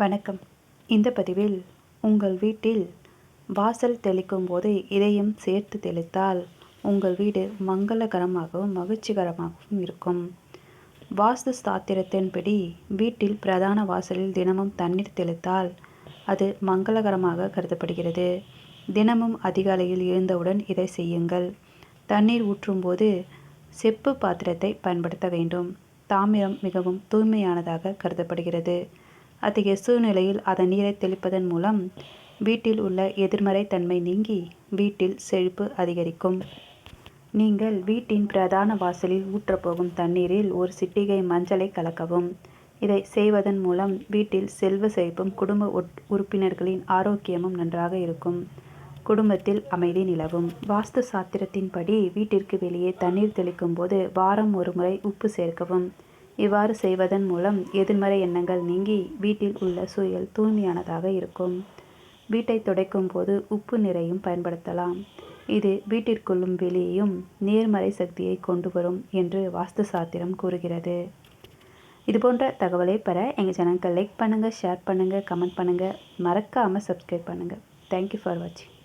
வணக்கம். இந்த பதிவில் உங்கள் வீட்டில் வாசல் தெளிக்கும் போது இதையும் சேர்த்து தெளித்தால் உங்கள் வீடு மங்களகரமாகவும் மகிழ்ச்சிகரமாகவும் இருக்கும். வாஸ்து சாத்திரத்தின்படி வீட்டில் பிரதான வாசலில் தினமும் தண்ணீர் தெளித்தால் அது மங்களகரமாக கருதப்படுகிறது. தினமும் அதிகாலையில் எழுந்தவுடன் இதை செய்யுங்கள். தண்ணீர் ஊற்றும்போது செப்பு பாத்திரத்தை பயன்படுத்த வேண்டும். தாமிரம் மிகவும் தூய்மையானதாக கருதப்படுகிறது. அத்தகைய சூழ்நிலையில் அதன் நீரை தெளிப்பதன் மூலம் வீட்டில் உள்ள எதிர்மறை தன்மை நீங்கி வீட்டில் செழிப்பு அதிகரிக்கும். நீங்கள் வீட்டின் பிரதான வாசலில் ஊற்றப்போகும் தண்ணீரில் ஒரு சிட்டிகை மஞ்சளை கலக்கவும். இதை செய்வதன் மூலம் வீட்டில் செல்வ செழிப்பும் குடும்ப உறுப்பினர்களின் ஆரோக்கியமும் நன்றாக இருக்கும். குடும்பத்தில் அமைதி நிலவும். வாஸ்து சாத்திரத்தின்படி வீட்டிற்கு வெளியே தண்ணீர் தெளிக்கும் போது வாரம் ஒரு முறை உப்பு சேர்க்கவும். இவ்வாறு செய்வதன் மூலம் எதிர்மறை எண்ணங்கள் நீங்கி வீட்டில் உள்ள சூழல் தூய்மையானதாக இருக்கும். வீட்டை துடைக்கும் போது உப்பு நிறையும் பயன்படுத்தலாம். இது வீட்டிற்குள்ளும் வெளியேயும் நேர்மறை சக்தியை கொண்டு வரும் என்று வாஸ்து சாத்திரம் கூறுகிறது. இதுபோன்ற தகவலை பெற எங்கள் சேனலுக்கு லைக் பண்ணுங்கள் ஷேர் பண்ணுங்கள் கமெண்ட் பண்ணுங்கள் மறக்காமல் சப்ஸ்கிரைப் பண்ணுங்கள் தேங்க்யூ ஃபார் வாட்சிங்